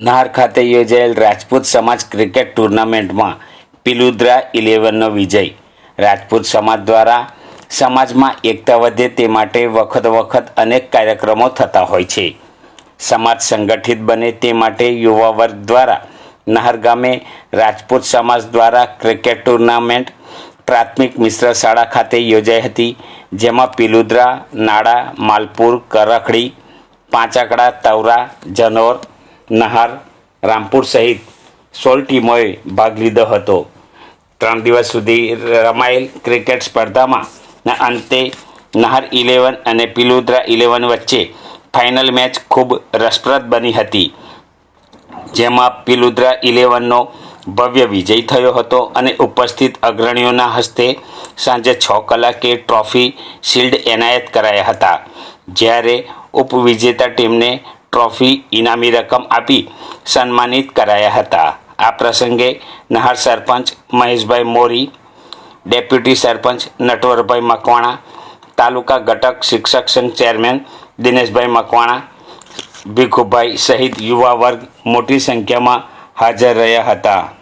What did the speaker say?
નહાર ખાતે યોજાયેલ રાજપૂત સમાજ ક્રિકેટ ટુર્નામેન્ટમાં પિલુદ્રા ઇલેવનનો વિજય. રાજપૂત સમાજ દ્વારા સમાજમાં એકતા વધે તે માટે વખત વખત અનેક કાર્યક્રમો થતા હોય છે. સમાજ સંગઠિત બને તે માટે યુવા વર્ગ દ્વારા નહર ગામે રાજપૂત સમાજ દ્વારા ક્રિકેટ ટુર્નામેન્ટ પ્રાથમિક મિશ્ર શાળા ખાતે યોજાઈ હતી, જેમાં પિલુદ્રા નાડા માલપુર, કરખડી, પાંચાકડા તવરા જનોર નહાર, રામપુર સહિત સોળ ટીમોએ ભાગ લીધો હતો. ત્રણ દિવસ સુધી રમાયેલ ક્રિકેટ સ્પર્ધામાં અંતે નહર ઇલેવન અને પિલુદ્રા ઇલેવન વચ્ચે ફાઇનલ મેચ ખૂબ રસપ્રદ બની હતી. જેમાં પિલુદ્રા ઇલેવનનો ભવ્ય વિજય થયો હતો અને ઉપસ્થિત અગ્રણીઓના હસ્તે સાંજે છ કલાકે ટ્રોફી શિલ્ડ એનાયત કરાયા હતા. જ્યારે ઉપવિજેતા ટીમને ટ્રોફી ઇનામી રકમ આપી સન્માનિત કરાયા હતા. આ પ્રસંગે નહાર સરપંચ મહેશભાઈ મોરી, ડેપ્યુટી સરપંચ નટવરભાઈ મકવાણા, તાલુકા ઘટક શિક્ષક સંઘ ચેરમેન દિનેશભાઈ મકવાણા, ભીખુભાઈ સહિત યુવા વર્ગ મોટી સંખ્યામાં હાજર રહ્યા હતા.